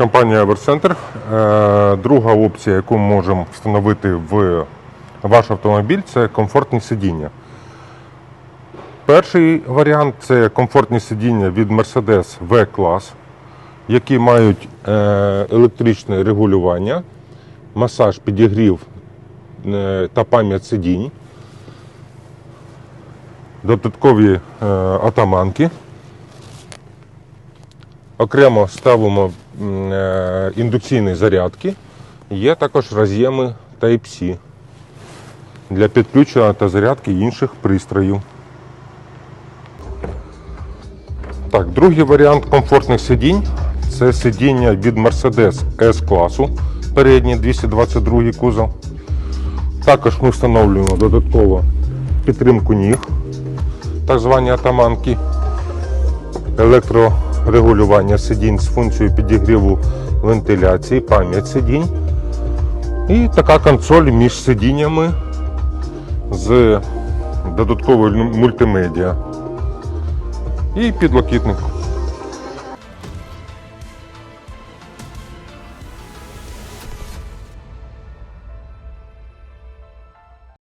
Компанія Evercenter. Е, Друга опція, яку ми можемо встановити в ваш автомобіль, це комфортні сидіння. Перший варіант це комфортні сидіння від Mercedes V-клас, які мають е, електричне регулювання, масаж, підігрів е, та пам'ять сидінь, додаткові атаманки. Окремо ставимо е, індукційні зарядки. Є також роз'єми Type-C для підключення та зарядки інших пристроїв. Так, другий варіант комфортних сидінь це сидіння від Mercedes S-класу, передній 222 кузов. Також ми встановлюємо додатково підтримку ніг, так звані атаманки електрорегулювання сидінь з функцією підігріву вентиляції, пам'ять сидінь. І така консоль між сидіннями з додатковою мультимедіа. І підлокітник.